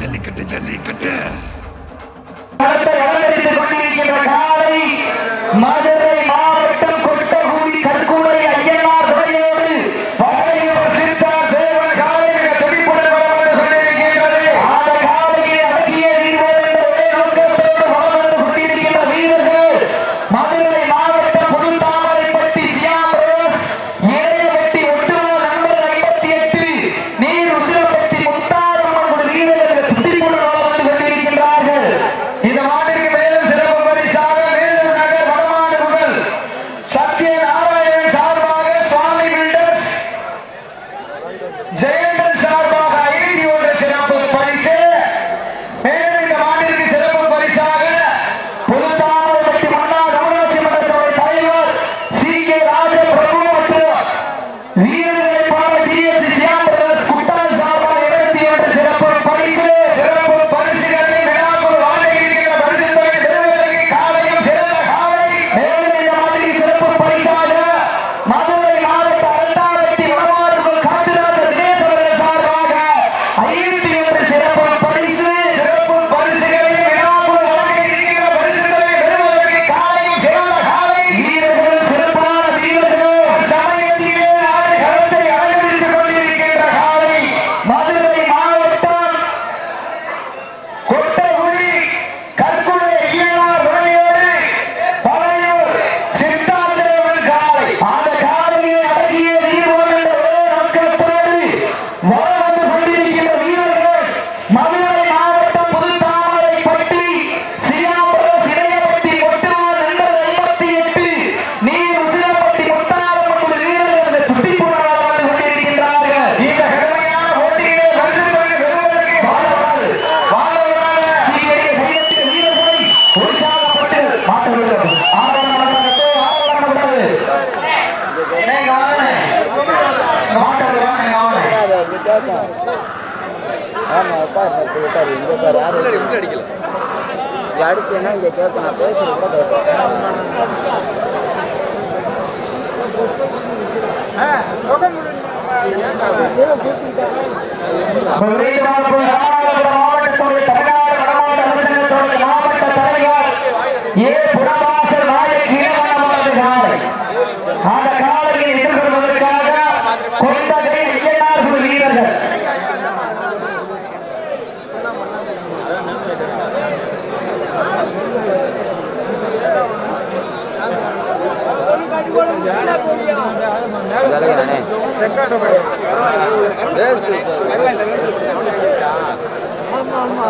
ஜல்லிக்கட்டு ஜல்லிக்கட்டு. கொண்டிருக்கின்ற காலை மதுரை ಜಯ higher மதுரை மாவட்ட புதுத்தாமரை பட்டி சியாபுரம் சிறையப்பட்டி ஒட்டால் நண்பர் ஐம்பத்தி எட்டு நீர் உசிரப்பட்டி ஒட்டாரப்பட்டு வீரர்கள் சுட்டி போராட்டம் வந்து கொண்டிருக்கின்றார்கள். இந்த கடுமையான போட்டியிலே பரிசுகளை பெறுவதற்கு வாழ்வரான சீரிய கையெழுத்து வீரர்களை உற்சாகப்பட்டு மாற்ற வேண்டும் ஆவரணம் பண்ணக்கூடாது ஆவரணம் பண்ணக்கூடாது என்ன கவனம் மாட்டவங்க ஆமாம் சார் சார் இங்கே சார் யாரும் அடிக்கல. இங்கே அடிச்சேன்னா இங்கே கேட்க நான் பேசுறது கூட கேட்பேன் மாவட்ட தலைவர் தலைவரே. ஆமா ஆமா